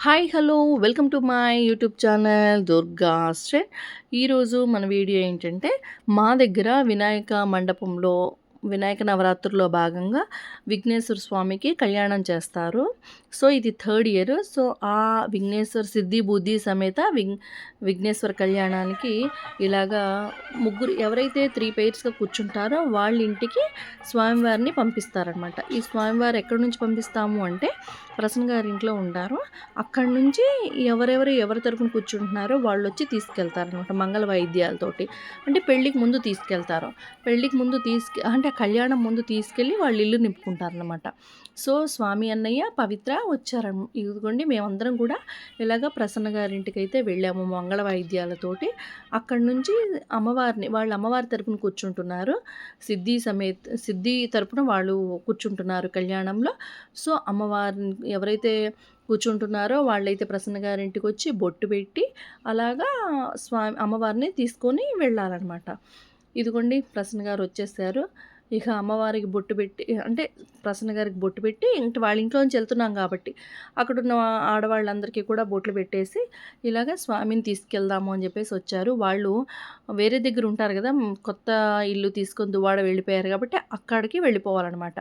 Hi hello. Welcome to my YouTube channel Durga ఆస్ట్రే ఈరోజు మన video ఏంటంటే మా దగ్గర వినాయక మండపంలో వినాయక నవరాత్రుల్లో భాగంగా విఘ్నేశ్వర స్వామికి కళ్యాణం చేస్తారు. సో ఇది థర్డ్ ఇయర్. సో ఆ విఘ్నేశ్వర సిద్ధి బుద్ధి సమేత విఘ్ విఘ్నేశ్వర కళ్యాణానికి ఇలాగా ముగ్గురు ఎవరైతే త్రీ పెయిర్స్గా కూర్చుంటారో వాళ్ళ ఇంటికి స్వామివారిని పంపిస్తారనమాట. ఈ స్వామివారు ఎక్కడి నుంచి పంపిస్తాము అంటే ప్రసన్న గారి ఇంట్లో ఉంటారు. అక్కడి నుంచి ఎవరెవరు ఎవరి తరపున కూర్చుంటున్నారో వాళ్ళు వచ్చి తీసుకెళ్తారనమాట మంగళ వాయిద్యాలతోటి అంటే పెళ్ళికి ముందు తీసుకెళ్తారు. పెళ్ళికి ముందు తీసుకె అంటే కళ్యాణం ముందు తీసుకెళ్ళి వాళ్ళు ఇల్లు నింపుకుంటారనమాట సో స్వామి అన్నయ్య పవిత్ర వచ్చారు. ఇదిగోండి మేమందరం కూడా ఇలాగ ప్రసన్న గారింటికి అయితే వెళ్ళాము మంగళ వాయిద్యాలతోటి అక్కడి నుంచి అమ్మవారిని వాళ్ళు అమ్మవారి తరపున కూర్చుంటున్నారు. సిద్ధి సమేత సిద్ధి తరపున వాళ్ళు కూర్చుంటున్నారు కళ్యాణంలో. సో అమ్మవారిని ఎవరైతే కూర్చుంటున్నారో వాళ్ళైతే ప్రసన్న గారింటికి వచ్చి బొట్టు పెట్టి అలాగా స్వామి అమ్మవారిని తీసుకొని వెళ్ళాలన్నమాట. ఇదిగోండి ప్రసన్న గారు వచ్చేసారు. ఇక అమ్మవారికి బొట్టు పెట్టి అంటే ప్రసన్న గారికి బొట్టు పెట్టి ఇంటి వాళ్ళ ఇంట్లోంచి వెళ్తున్నాం కాబట్టి అక్కడున్న ఆడవాళ్ళందరికీ కూడా బొట్లు పెట్టేసి ఇలాగ స్వామిని తీసుకెళ్దాము అని చెప్పేసి వచ్చారు. వాళ్ళు వేరే దగ్గర ఉంటారు కదా కొత్త ఇల్లు తీసుకొని దువాడ వెళ్ళిపోయారు కాబట్టి అక్కడికి వెళ్ళిపోవాలన్నమాట.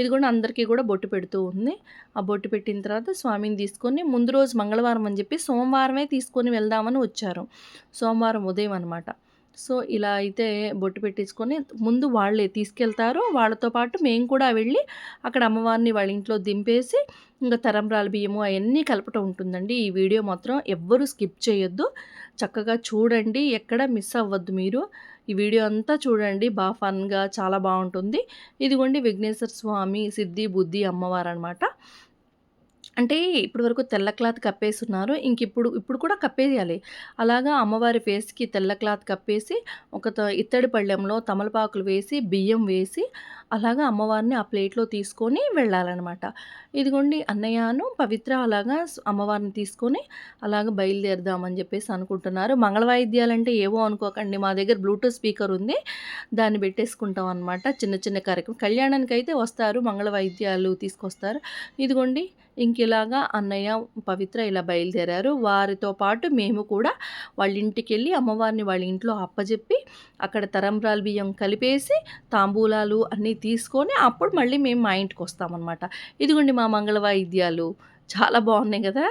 ఇది కూడా అందరికీ కూడా బొట్టు పెడుతూ ఉంది. ఆ బొట్టు పెట్టిన తర్వాత స్వామిని తీసుకొని ముందు రోజు మంగళవారం అని చెప్పి సోమవారమే తీసుకొని వెళ్దామని వచ్చారు. సోమవారం ఉదయం అనమాట సో ఇలా అయితే బొట్టు పెట్టించుకొని ముందు వాళ్ళే తీసుకెళ్తారు. వాళ్ళతో పాటు మేము కూడా వెళ్ళి అక్కడ అమ్మవారిని వాళ్ళ ఇంట్లో దింపేసి ఇంకా తరంబ్రాల బియ్యము అవన్నీ కలపటం ఉంటుందండి. ఈ వీడియో మాత్రం ఎవ్వరూ స్కిప్ చేయొద్దు. చక్కగా చూడండి ఎక్కడ మిస్ అవ్వద్దు మీరు. ఈ వీడియో అంతా చూడండి బాగా ఫన్గా చాలా బాగుంటుంది. ఇదిగోండి విఘ్నేశ్వర స్వామి సిద్ధి బుద్ధి అమ్మవారు అనమాట అంటే ఇప్పటి వరకు తెల్ల క్లాత్ కప్పేస్తున్నారు ఇంక ఇప్పుడు ఇప్పుడు కూడా కప్పేయాలి. అలాగా అమ్మవారి ఫేస్కి తెల్ల క్లాత్ కప్పేసి ఒక ఇత్తడి పళ్ళెంలో తమలపాకులు వేసి బియ్యం వేసి అలాగా అమ్మవారిని ఆ ప్లేట్లో తీసుకొని వెళ్ళాలన్నమాట. ఇదిగోండి అన్నయ్యను పవిత్ర అలాగా అమ్మవారిని తీసుకొని అలాగ బయలుదేరదామని చెప్పేసి అనుకుంటున్నారు. మంగళ వాయిద్యాలంటే ఏవో అనుకోకండి. మా దగ్గర బ్లూటూత్ స్పీకర్ ఉంది. దాన్ని పెట్టేసుకుంటాం అనమాట చిన్న చిన్న కార్యక్రమం. కళ్యాణానికి అయితే వస్తారు. మంగళ వాయిద్యాలు తీసుకొస్తారు. ఇదిగోండి ఇంక ఇలాగా అన్నయ్య పవిత్ర ఇలా బయలుదేరారు. వారితో పాటు మేము కూడా వాళ్ళ ఇంటికి వెళ్ళి అమ్మవారిని వాళ్ళ ఇంట్లో అప్పజెప్పి అక్కడ తరంబ్రాల బియ్యం కలిపేసి తాంబూలాలు అన్నీ తీసుకొని అప్పుడు మళ్ళీ మేము మా ఇంటికి వస్తామన్నమాట. ఇదిగోండి మా మంగళ వాయిద్యాలు. చాలా బాగున్నాయి కదా.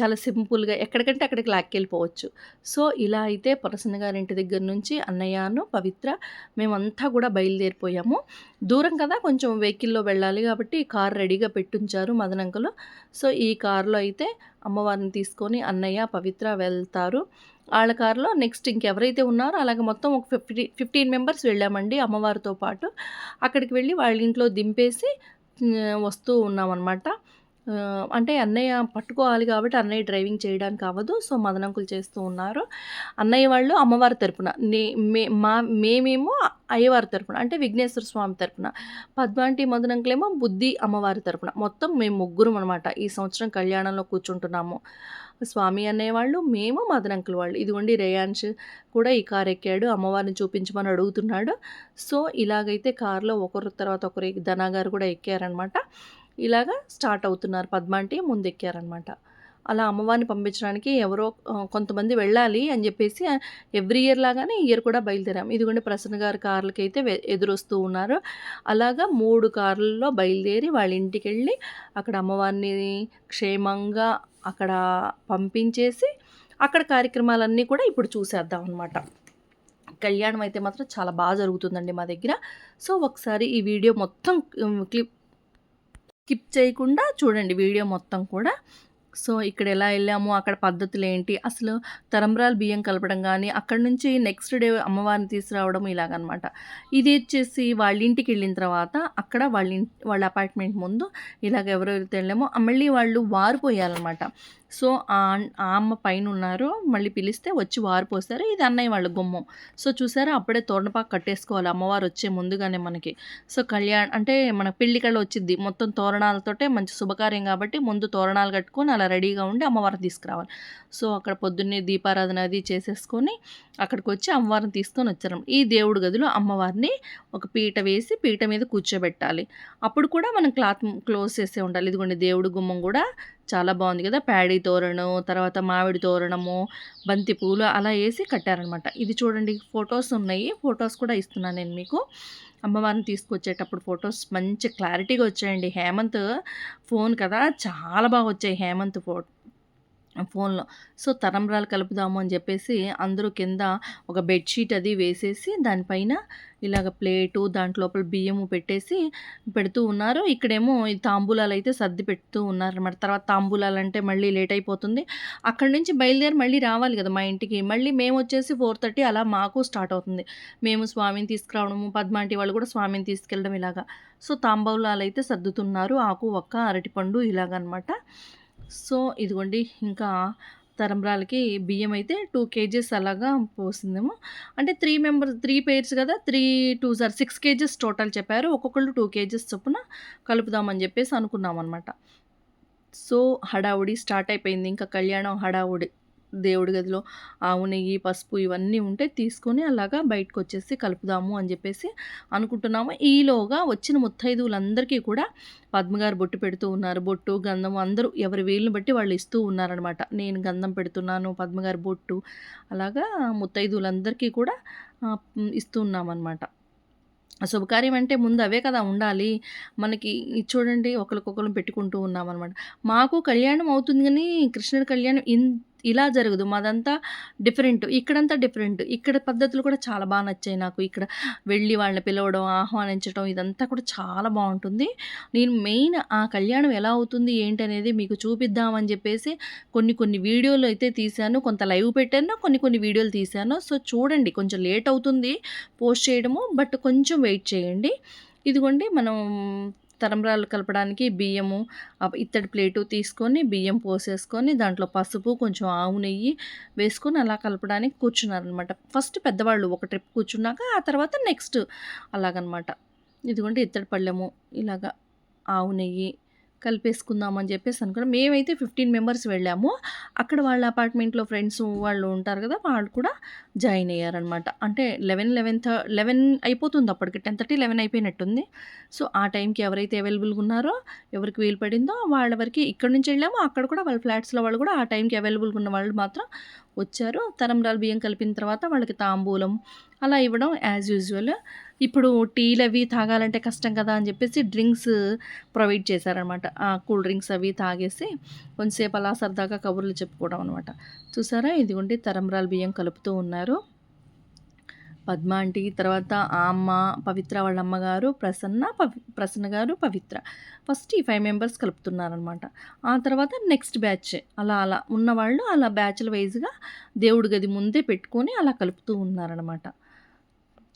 చాలా సింపుల్గా ఎక్కడికంటే అక్కడికి లాక్కెళ్ళిపోవచ్చు. సో ఇలా అయితే పరసన్న గారింటి దగ్గర నుంచి అన్నయ్యను పవిత్ర మేమంతా కూడా బయలుదేరిపోయాము. దూరం కదా కొంచెం వెహికల్లో వెళ్ళాలి కాబట్టి కార్ రెడీగా పెట్టుంచారు మదనంకలు. సో ఈ కారులో అయితే అమ్మవారిని తీసుకొని అన్నయ్య పవిత్ర వెళ్తారు. వాళ్ళ కారులో నెక్స్ట్ ఇంకెవరైతే ఉన్నారో అలాగే మొత్తం ఒక ఫిఫ్టీ ఫిఫ్టీన్ మెంబర్స్ వెళ్ళామండి అమ్మవారితో పాటు. అక్కడికి వెళ్ళి వాళ్ళ ఇంట్లో దింపేసి వస్తూ ఉన్నామన్నమాట. అంటే అన్నయ్య పట్టుకోవాలి కాబట్టి అన్నయ్య డ్రైవింగ్ చేయడానికి అవ్వదు. సో మదనంకులు చేస్తూ ఉన్నారు. అన్నయ్య వాళ్ళు అమ్మవారి తరపున. నే మే మా మేమేమో అయ్యవారి తరపున. అంటే విఘ్నేశ్వర స్వామి తరపున. పద్మాంటి మదనంకులేమో బుద్ధి అమ్మవారి తరపున. మొత్తం మేము ముగ్గురం అనమాట ఈ సంవత్సరం కళ్యాణంలో కూర్చుంటున్నాము. స్వామి అనేవాళ్ళు మేము మదనంకులు వాళ్ళు. ఇదిగోండి రేయాన్ష్ కూడా ఈ కార్ ఎక్కాడు. అమ్మవారిని చూపించమని అడుగుతున్నాడు. సో ఇలాగైతే కారులో ఒకరి తర్వాత ఒకరు ధనాగారు కూడా ఎక్కారనమాట ఇలాగా స్టార్ట్ అవుతున్నారు. పద్మ అంటే ముందెక్కారనమాట. అలా అమ్మవారిని పంపించడానికి ఎవరో కొంతమంది వెళ్ళాలి అని చెప్పేసి ఎవ్రీ ఇయర్ లాగానే ఇయర్ కూడా బయలుదేరాం. ఇదిగోండి ప్రసన్న గారి కార్లకి అయితే ఎదురొస్తూ ఉన్నారు. అలాగా మూడు కార్లలో బయలుదేరి వాళ్ళ ఇంటికి వెళ్ళి అక్కడ అమ్మవారిని క్షేమంగా అక్కడ పంపించేసి అక్కడ కార్యక్రమాలన్నీ కూడా ఇప్పుడు చూసేద్దాం అనమాట కళ్యాణం అయితే మాత్రం చాలా బాగా జరుగుతుందండి మా దగ్గర. సో ఒకసారి ఈ వీడియో మొత్తం క్లిప్ స్కిప్ చేయకుండా చూడండి వీడియో మొత్తం కూడా. సో ఇక్కడ ఎలా వెళ్ళాము అక్కడ పద్ధతులు ఏంటి? అసలు తరంబ్రాలు బియ్యం కలపడం కానీ అక్కడ నుంచి నెక్స్ట్ డే అమ్మవారిని తీసుకురావడం ఇలాగనమాట. ఇది వచ్చేసి వాళ్ళ ఇంటికి వెళ్ళిన తర్వాత అక్కడ వాళ్ళ వాళ్ళ అపార్ట్మెంట్ ముందు ఇలాగ ఎవరెవరితో వెళ్ళామో మళ్ళీ వాళ్ళు వారిపోయాలన్నమాట సో ఆ అమ్మ పైన ఉన్నారు మళ్ళీ పిలిస్తే వచ్చి వారు పోస్తారు ఇది అన్నయ్య వాళ్ళ గుమ్మం. సో చూసారా? అప్పుడే తోరణపాకు కట్టేసుకోవాలి. అమ్మవారు వచ్చే ముందుగానే మనకి. సో కళ్యాణ్ అంటే మన పెళ్ళికళ్ళు వచ్చింది మొత్తం తోరణాలతోటే మంచి శుభకార్యం కాబట్టి ముందు తోరణాలు కట్టుకొని అలా రెడీగా ఉండి అమ్మవారిని తీసుకురావాలి. సో అక్కడ పొద్దున్నే దీపారాధన అది చేసేసుకొని అక్కడికి వచ్చి అమ్మవారిని తీసుకొని వచ్చారు. ఈ దేవుడి గదిలో అమ్మవారిని ఒక పీట వేసి పీట మీద కూర్చోబెట్టాలి. అప్పుడు కూడా మనం క్లాత్ క్లోజ్ చేసే ఉండాలి. ఇదిగోండి దేవుడి గుమ్మం కూడా చాలా బాగుంది కదా! ప్యాడీ తోరణం తర్వాత మామిడి తోరణము బంతి పూలు అలా వేసి కట్టారనమాట. ఇది చూడండి ఫొటోస్ ఉన్నాయి. ఫొటోస్ కూడా ఇస్తున్నాను నేను మీకు. అమ్మవారిని తీసుకొచ్చేటప్పుడు ఫొటోస్ మంచి క్లారిటీగా వచ్చాయండి. హేమంత్ ఫోన్ కదా! చాలా బాగా వచ్చాయి హేమంత్ ఫో ఫోన్లో. సో తరంబరాలు కలుపుదాము అని చెప్పేసి అందరూ కింద ఒక బెడ్షీట్ అది వేసేసి దానిపైన ఇలాగ ప్లేటు దాంట్లోపల బియ్యము పెట్టేసి పెడుతూ ఉన్నారు. ఇక్కడేమో ఈ తాంబూలాలు అయితే సర్ది పెడుతూ ఉన్నారు అనమాట తర్వాత తాంబూలాలు అంటే మళ్ళీ లేట్ అయిపోతుంది. అక్కడి నుంచి బయలుదేరి మళ్ళీ రావాలి కదా మా ఇంటికి. మళ్ళీ మేము వచ్చేసి ఫోర్ థర్టీ అలా మాకు స్టార్ట్ అవుతుంది. మేము స్వామిని తీసుకురావడము పద్మాంటి వాళ్ళు కూడా స్వామిని తీసుకెళ్ళడం ఇలాగా. సో తాంబూలాలు అయితే సర్దుతున్నారు. ఆకు ఒక్క అరటిపండు ఇలాగనమాట సో ఇదిగోండి ఇంకా తరంబ్రాలకి బియ్యం అయితే టూ కేజెస్ అలాగా పోసిందేమో. అంటే త్రీ మెంబర్స్ త్రీ పేర్స్ కదా three two sir six KGs total చెప్పారు. ఒక్కొక్కళ్ళు టూ కేజెస్ చొప్పున కలుపుదామని చెప్పేసి అనుకున్నాం అనమాట సో హడావుడి స్టార్ట్ అయిపోయింది. ఇంకా కళ్యాణం హడావుడి. దేవుడి గదిలో ఆవు నెయ్యి పసుపు ఇవన్నీ ఉంటే తీసుకొని అలాగా బయటకు వచ్చేసి కలుపుదాము అని చెప్పేసి అనుకుంటున్నాము. ఈలోగా వచ్చిన ముత్తైదువులందరికీ కూడా పద్మగారు బొట్టు పెడుతూ ఉన్నారు. బొట్టు గంధం అందరూ ఎవరి వీలుని బట్టి వాళ్ళు ఇస్తూ ఉన్నారనమాట నేను గంధం పెడుతున్నాను పద్మగారు బొట్టు అలాగా ముత్తైదువులందరికీ కూడా ఇస్తూ ఉన్నామన్నమాట. శుభకార్యం అంటే ముందు అవే కదా ఉండాలి. మనకి చూడండి ఒకరికొకరు పెట్టుకుంటూ ఉన్నామన్నమాట. మాకు కళ్యాణం అవుతుంది కానీ కృష్ణుడి కళ్యాణం ఇన్ ఇలా జరగదు. మాదంతా డిఫరెంట్ ఇక్కడంతా డిఫరెంట్. ఇక్కడ పద్ధతులు కూడా చాలా బాగా నచ్చాయి నాకు. ఇక్కడ వెళ్ళి వాళ్ళని పిలవడం ఆహ్వానించడం ఇదంతా కూడా చాలా బాగుంటుంది. నేను మెయిన్ ఆ కళ్యాణం ఎలా అవుతుంది ఏంటి అనేది మీకు చూపిద్దామని చెప్పేసి కొన్ని కొన్ని వీడియోలు అయితే తీశాను. కొంత లైవ్ పెట్టాను కొన్ని కొన్ని వీడియోలు తీశాను. సో చూడండి కొంచెం లేట్ అవుతుంది పోస్ట్ చేయడము బట్ కొంచెం వెయిట్ చేయండి. ఇదిగోండి మనం తరంబ్రాలు కలపడానికి బియ్యము ఇత్తడి ప్లేటు తీసుకొని బియ్యం పోసేసుకొని దాంట్లో పసుపు కొంచెం ఆవు నెయ్యి వేసుకొని అలా కలపడానికి కూర్చున్నారనమాట ఫస్ట్ పెద్దవాళ్ళు ఒక ట్రిప్ కూర్చున్నాక ఆ తర్వాత నెక్స్ట్ అలాగనమాట. ఇదిగోండి ఇత్తడి పళ్ళెము ఇలాగా ఆవు నెయ్యి కలిపేసుకుందామని చెప్పేసి అనుకున్నాం. మేమైతే ఫిఫ్టీన్ మెంబర్స్ వెళ్ళాము. అక్కడ వాళ్ళ అపార్ట్మెంట్లో ఫ్రెండ్స్ వాళ్ళు ఉంటారు కదా వాళ్ళు కూడా జాయిన్ అయ్యారనమాట అంటే లెవెన్ లెవెన్ థ లెవెన్ అయిపోతుంది అప్పటికి. టెన్ థర్టీ లెవెన్ అయిపోయినట్టుంది. సో ఆ టైంకి ఎవరైతే అవైలబుల్గా ఉన్నారో ఎవరికి వీలు పడిందో వాళ్ళ వరకు ఇక్కడ నుంచి వెళ్ళాము. అక్కడ కూడా వాళ్ళ ఫ్లాట్స్లో వాళ్ళు కూడా ఆ టైంకి అవైలబుల్గా ఉన్న వాళ్ళు మాత్రం వచ్చారు. తరంరాలు బియ్యం కలిపిన తర్వాత వాళ్ళకి తాంబూలం అలా ఇవ్వడం యాజ్ యూజువల్ ఇప్పుడు టీలు అవి తాగాలంటే కష్టం కదా అని చెప్పేసి డ్రింక్స్ ప్రొవైడ్ చేశారనమాట కూల్ డ్రింక్స్ అవి తాగేసి కొంచెంసేపు అలా సరదాగా కబుర్లు చెప్పుకోవడం అనమాట చూసారా? ఇదిగోండి తరంబ్రాల బియ్యం కలుపుతూ ఉన్నారు. పద్మ ఆంటీ తర్వాత ఆ అమ్మ పవిత్ర వాళ్ళ అమ్మగారు ప్రసన్న పవి ప్రసన్న గారు పవిత్ర. ఫస్ట్ ఈ ఫైవ్ మెంబర్స్ కలుపుతున్నారనమాట ఆ తర్వాత నెక్స్ట్ బ్యాచ్ అలా అలా. ఉన్నవాళ్ళు అలా బ్యాచ్ల వైజ్గా దేవుడి గది ముందే పెట్టుకొని అలా కలుపుతూ ఉన్నారనమాట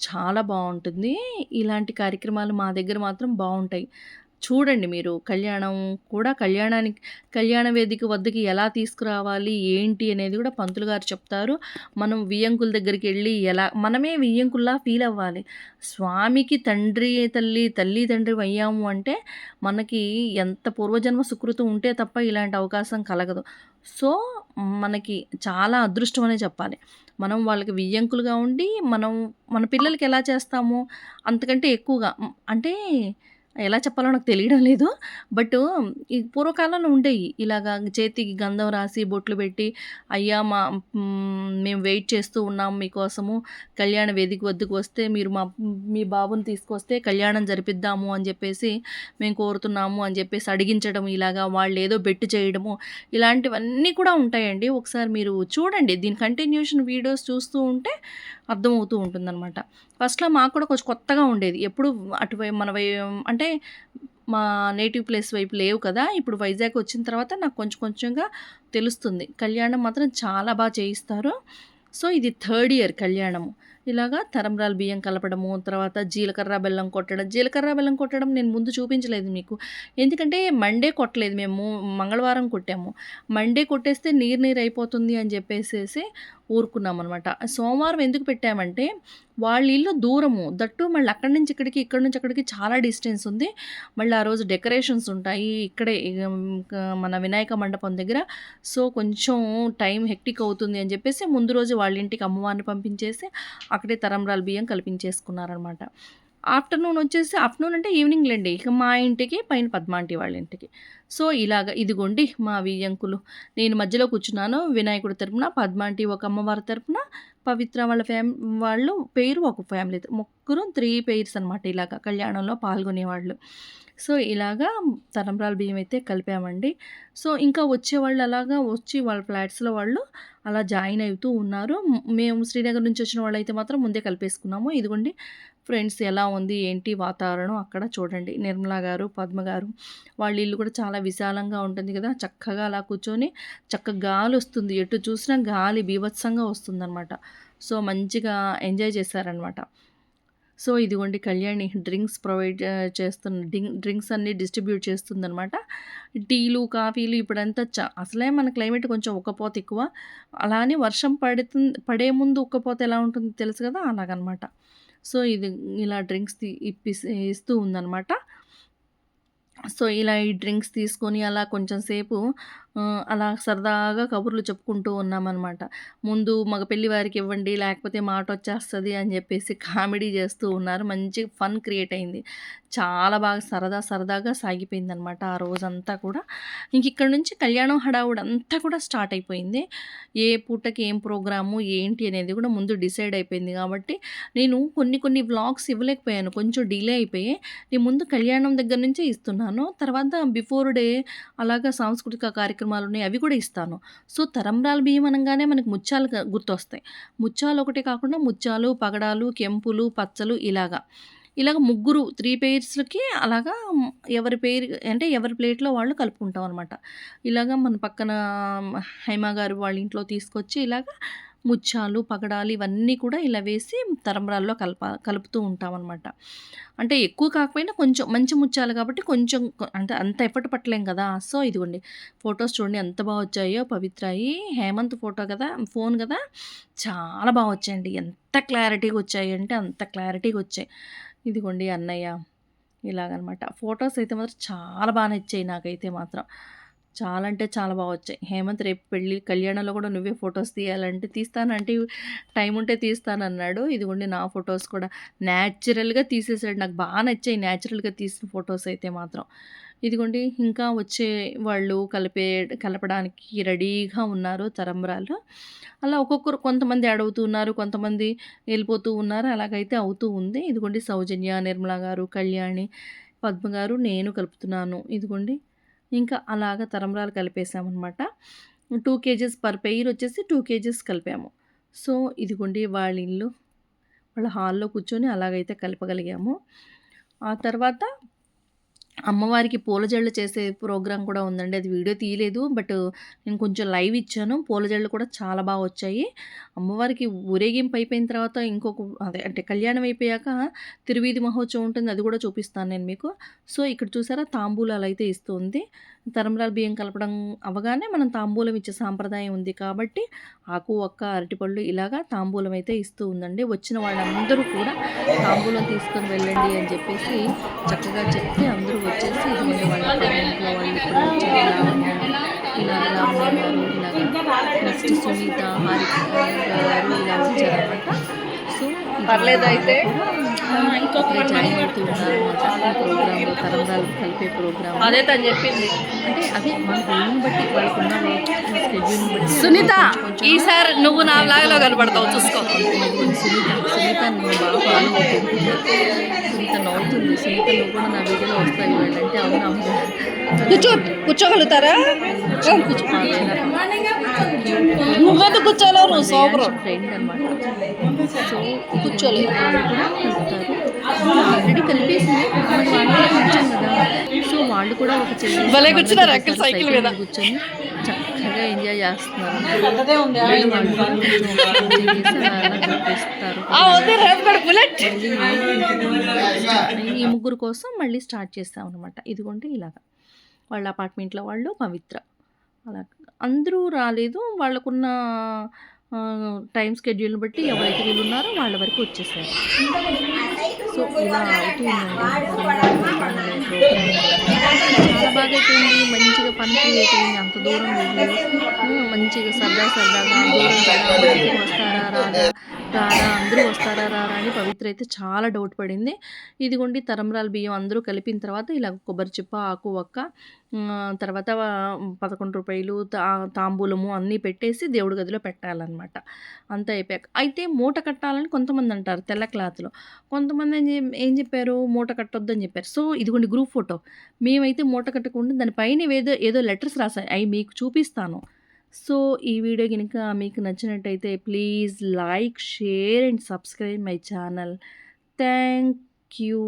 చాలా బాగుంటుంది ఇలాంటి కార్యక్రమాలు మా దగ్గర మాత్రం బాగుంటాయి చూడండి మీరు కళ్యాణం కూడా కళ్యాణానికి కళ్యాణ వేదిక వద్దకి ఎలా తీసుకురావాలి ఏంటి అనేది కూడా పంతులు గారు చెప్తారు. మనం వియ్యంకుల దగ్గరికి వెళ్ళి ఎలా మనమే వియ్యంకుల్లా ఫీల్ అవ్వాలి. స్వామికి తండ్రి తల్లి తల్లి తండ్రి అయ్యాము అంటే మనకి ఎంత పూర్వజన్మ సుకృతం ఉంటే తప్ప ఇలాంటి అవకాశం కలగదు. సో మనకి చాలా అదృష్టం అనే చెప్పాలి. మనం వాళ్ళకి వియ్యంకులుగా ఉండి మనం మన పిల్లలకి ఎలా చేస్తాము? అంతకంటే ఎక్కువగా అంటే ఎలా చెప్పాలో నాకు తెలియడం లేదు. బట్ ఈ పూర్వకాలంలో ఉండేవి ఇలాగా చేతికి గంధం రాసి బొట్లు పెట్టి అయ్యా మా మేము వెయిట్ చేస్తూ ఉన్నాం మీకోసము. కళ్యాణ వేదిక వద్దకు వస్తే మీరు మా మీ బాబుని తీసుకొస్తే కళ్యాణం జరిపిద్దాము అని చెప్పేసి మేము కోరుతున్నాము అని చెప్పేసి అడిగించడం ఇలాగా వాళ్ళు ఏదో బెట్టు చేయడము ఇలాంటివన్నీ కూడా ఉంటాయండి. ఒకసారి మీరు చూడండి దీని కంటిన్యూషన్ వీడియోస్ చూస్తూ ఉంటే అర్థమవుతూ ఉంటుందన్నమాట. ఫస్ట్లో మాకు కూడా కొంచెం కొత్తగా ఉండేది. ఎప్పుడు అటువైపు మన అంటే మా నేటివ్ ప్లేస్ వైపు లేవు కదా ఇప్పుడు వైజాగ్ వచ్చిన తర్వాత నాకు కొంచెం కొంచెంగా తెలుస్తుంది. కళ్యాణం మాత్రం చాలా బాగా చేయిస్తారు. సో ఇది థర్డ్ ఇయర్ కళ్యాణము. ఇలాగా తరంబ్రాల బియ్యం కలపడము తర్వాత జీలకర్ర బెల్లం కొట్టడం. జీలకర్ర బెల్లం కొట్టడం నేను ముందు చూపించలేదు మీకు. ఎందుకంటే మండే కొట్టలేదు మేము మంగళవారం కొట్టాము. మండే కొట్టేస్తే నీరు నీరు అయిపోతుంది అని చెప్పేసేసి ఊరుకున్నాం అనమాట సోమవారం ఎందుకు పెట్టామంటే వాళ్ళ ఇల్లు దూరము. దట్టు మళ్ళీ అక్కడి నుంచి ఇక్కడికి ఇక్కడ నుంచి అక్కడికి చాలా డిస్టెన్స్ ఉంది. మళ్ళీ ఆ రోజు డెకరేషన్స్ ఉంటాయి ఇక్కడే మన వినాయక మండపం దగ్గర. సో కొంచెం టైం హెక్టిక్ అవుతుంది అని చెప్పేసి ముందు రోజు వాళ్ళ ఇంటికి అమ్మవారిని పంపించేసి అక్కడే తరంబ్రాల బియ్యం కల్పించేసుకున్నారనమాట. ఆఫ్టర్నూన్ వచ్చేసి ఆఫ్టర్నూన్ అంటే ఈవినింగ్ లేండి ఇక మా ఇంటికి పైన పద్మాంటి వాళ్ళ ఇంటికి. సో ఇలాగ ఇదిగోండి మా వియ్యంకులు నేను మధ్యలో కూర్చున్నాను. వినాయకుడి తరపున పద్మాంటి ఒక అమ్మవారి తరపున పవిత్ర వాళ్ళ ఫ్యామ్ వాళ్ళు పేరు ఒక ఫ్యామిలీ ముగ్గురు త్రీ పేర్స్ అనమాట ఇలాగ కళ్యాణంలో పాల్గొనేవాళ్ళు. సో ఇలాగా తలంబ్రాల బియ్యం అయితే కలిపామండి. సో ఇంకా వచ్చేవాళ్ళు అలాగా వచ్చి వాళ్ళ ఫ్లాట్స్లో వాళ్ళు అలా జాయిన్ అవుతూ ఉన్నారు. మేము శ్రీనగర్ నుంచి వచ్చిన వాళ్ళు అయితే మాత్రం ముందే కలిపేసుకున్నాము. ఇదిగోండి ఫ్రెండ్స్ ఎలా ఉంది ఏంటి వాతావరణం అక్కడ చూడండి. నిర్మలా గారు పద్మ గారు వాళ్ళ ఇల్లు కూడా చాలా విశాలంగా ఉంటుంది కదా. చక్కగా అలా కూర్చొని చక్కగా గాలి వస్తుంది. ఎటు చూసినా గాలి బీభత్సంగా వస్తుందన్నమాట. సో మంచిగా ఎంజాయ్ చేశారనమాట సో ఇదిగోండి కళ్యాణి డ్రింక్స్ ప్రొవైడ్ చేస్తున్న డ్రింక్ డ్రింక్స్ అన్ని డిస్ట్రిబ్యూట్ చేస్తుందనమాట టీలు కాఫీలు ఇప్పుడంతా చ అసలే మన క్లైమేట్ కొంచెం ఉక్కపోత ఎక్కువ. అలానే వర్షం పడుతుంది పడే ముందు ఉక్కపోత ఎలా ఉంటుంది తెలుసు కదా? అలాగనమాట సో ఇది ఇలా డ్రింక్స్ తీ ఇప్పి ఇస్తూ ఉందనమాట సో ఇలా ఈ డ్రింక్స్ తీసుకొని అలా కొంచెం సేపు అలా సరదాగా కబుర్లు చెప్పుకుంటూ ఉన్నామన్నమాట. ముందు మగ పెళ్ళి వారికి ఇవ్వండి లేకపోతే మాట వచ్చేస్తుంది అని చెప్పేసి కామెడీ చేస్తూ ఉన్నారు. మంచి ఫన్ క్రియేట్ అయింది. చాలా బాగా సరదా సరదాగా సాగిపోయింది అనమాట ఆ రోజంతా కూడా. ఇంక ఇక్కడ నుంచి కళ్యాణం హడావుడు అంతా కూడా స్టార్ట్ అయిపోయింది. ఏ పూటకి ఏం ప్రోగ్రాము ఏంటి అనేది కూడా ముందు డిసైడ్ అయిపోయింది కాబట్టి నేను కొన్ని కొన్ని వ్లాగ్స్ ఇవ్వలేకపోయాను. కొంచెం డిలే అయిపోయి నేను ముందు కళ్యాణం దగ్గర నుంచే ఇస్తున్నాను. తర్వాత బిఫోర్ డే అలాగా సాంస్కృతిక కార్యక్రమాలు ఉన్నాయి అవి కూడా ఇస్తాను. సో తరంబ్రాల బియ్యం అనగానే మనకి ముత్యాలు గుర్తొస్తాయి. ముత్యాలు ఒకటే కాకుండా ముత్యాలు పగడాలు కెంపులు పచ్చలు ఇలాగా. ఇలాగ ముగ్గురు త్రీ పేర్స్కి అలాగా ఎవరి పేరు అంటే ఎవరి ప్లేట్లో వాళ్ళు కలుపుకుంటాం అనమాట ఇలాగ మన పక్కన హైమా గారు వాళ్ళ ఇంట్లో తీసుకొచ్చి ఇలాగ ముత్యాలు పగడాలు ఇవన్నీ కూడా ఇలా వేసి తరంబరాల్లో కలప కలుపుతూ ఉంటాం అనమాట అంటే ఎక్కువ కాకపోయినా కొంచెం మంచి ముత్యాలు కాబట్టి కొంచెం అంటే అంత ఎఫర్ట్ పట్టలేం కదా. సో ఇదిగోండి ఫొటోస్ చూడండి ఎంత బాగా వచ్చాయో పవిత్రాయి హేమంత్ ఫోటో కదా ఫోన్ కదా చాలా బాగా వచ్చాయండి. ఎంత క్లారిటీగా వచ్చాయి అంటే అంత క్లారిటీగా వచ్చాయి. ఇదిగోండి అన్నయ్య ఇలాగనమాట. ఫొటోస్ అయితే మాత్రం చాలా బాగా నచ్చాయి నాకైతే మాత్రం. చాలా అంటే చాలా బాగా వచ్చాయి. హేమంత్ రేపు పెళ్ళి కళ్యాణంలో కూడా నువ్వే ఫొటోస్ తీయాలంటే తీస్తానంటే టైం ఉంటే తీస్తానన్నాడు. ఇదిగోండి నా ఫొటోస్ కూడా. న్యాచురల్గా తీసేసాడు. నాకు బాగా నచ్చాయి న్యాచురల్గా తీసిన ఫొటోస్ అయితే మాత్రం. ఇదిగోండి ఇంకా వచ్చే వాళ్ళు కలిపే కలపడానికి రెడీగా ఉన్నారు తరంబరాలు. అలా ఒక్కొక్కరు కొంతమంది అడుగుతున్నారు కొంతమంది వెళ్ళిపోతూ ఉన్నారు. అలాగైతే అవుతూ ఉంది. ఇదిగోండి సౌజన్య నిర్మల గారు కళ్యాణి పద్మ గారు నేను కలుపుతున్నాను. ఇదిగోండి ఇంకా అలాగ తరంబరాలు కలిపేసామన్నమాట టూ కేజెస్ పర్ పెయిర్ వచ్చేసి టూ కేజెస్ కలిపాము. సో ఇదిగోండి వాళ్ళ ఇల్లు. వాళ్ళ హాల్లో కూర్చొని అలాగైతే కలపగలిగాము. ఆ తర్వాత అమ్మవారికి పూల జళ్ళు చేసే ప్రోగ్రాం కూడా ఉందండి. అది వీడియో తీయలేదు. బట్ నేను కొంచెం లైవ్ ఇచ్చాను. పూల జళ్ళు కూడా చాలా బాగా వచ్చాయి. అమ్మవారికి ఊరేగింపు అయిపోయిన తర్వాత ఇంకొక అదే అంటే కళ్యాణం అయిపోయాక తిరువీధి మహోత్సవం ఉంటుంది. అది కూడా చూపిస్తాను నేను మీకు. సో ఇక్కడ చూసారా? తాంబూలాలు అయితే ఇస్తుంది. తరంబరాల బియ్యం కలపడం అవగానే మనం తాంబూలం ఇచ్చే సాంప్రదాయం ఉంది కాబట్టి ఆకు ఒక్క అరటిపళ్ళు ఇలాగా తాంబూలం అయితే ఇస్తూ ఉందండి. వచ్చిన వాళ్ళందరూ కూడా తాంబూలం తీసుకొని వెళ్ళండి అని చెప్పేసి చక్కగా చెప్తే అందరూ వచ్చేసి ఇదిగోండి వాళ్ళ ఇంట్లో వాళ్ళు ఇప్పుడు ఇలా లావణ్య ఇలాగా నెక్స్ట్ సునీత హారిక గారు ఇలా వచ్చారనమాట పర్లేదు అయితే. ఇంకొక జాయిన్ ఈ ప్రోగ్రాంలో తరంగాలు కలిపే ప్రోగ్రామ్ అదే తను చెప్పింది. అంటే అదే మన రోజుని బట్టి వాళ్ళకున్న స్కెడ్యూల్ని బట్టి సునీత ఈసారి నువ్వు నా బ్లాగ్లో కనబడతావు చూసుకో. సునీత సునీత నేను బాగా ఫాలో అవుతుంది. సునీత నవ్వుతుంది. సునీత నువ్వు కూడా నా వీడియోలో వస్తాయి ఇవాళ అంటే అవును? అవును కూర్చో కూర్చోగలుగుతారా నువ్వెందుకు కూర్చోలేవు? నువ్వు సోపరు ఫ్రెండ్ అనమాట సో కలుపుతారు ఆల్రెడీ కలిపేసింది కూర్చోం కదా సో వాళ్ళు కూడా ఒక చెల్లి భలే కూర్చున్నారు అంకుల్ సైకిల్ మీద. కూర్చొని. చక్కగా ఎంజాయ్ చేస్తున్నారు. ఈ ముగ్గురు కోసం మళ్ళీ స్టార్ట్ చేస్తాం అనమాట ఇదిగోండి ఇలాగా. వాళ్ళ అపార్ట్మెంట్లో వాళ్ళు పవిత్ర. అలా అందరూ రాలేదు. వాళ్ళకున్న టైం స్కెడ్యూల్ని బట్టి ఎవరైతే వీళ్ళు ఉన్నారో వాళ్ళ వరకు వచ్చేసారు. సో ఇలా అవుతూ చాలా బాగా అయిపోయింది మంచిగా ఫన్ క్రియేట్ అంత దూరం వెళ్ళి. మంచిగా సరదా సరదాగా దూరం వస్తారా రాదా రారా అందరూ వస్తారా రారా అని పవిత్ర అయితే చాలా డౌట్ పడింది. ఇదిగోండి తరంరాల బియ్యం అందరూ కలిపిన తర్వాత ఇలా కొబ్బరి చిప్ప ఆకు ఒక్క తర్వాత పదకొండు రూపాయలు తా తాంబూలము అన్నీ పెట్టేసి దేవుడి గదిలో పెట్టాలన్నమాట. అంతా అయిపోయాక. అయితే మూట కట్టాలని కొంతమంది అంటారు తెల్ల క్లాత్లో. కొంతమంది ఏం ఏం చెప్పారు? మూట కట్టొద్దని చెప్పారు. సో ఇదిగోండి గ్రూప్ ఫోటో. మీ మేమైతే మూట కట్టకుండా దానిపైన ఏదో ఏదో లెటర్స్ రాసాయి అవి మీకు చూపిస్తాను. సో ఈ వీడియో కనుక మీకు నచ్చినట్టయితే please like share and subscribe my channel. Thank you.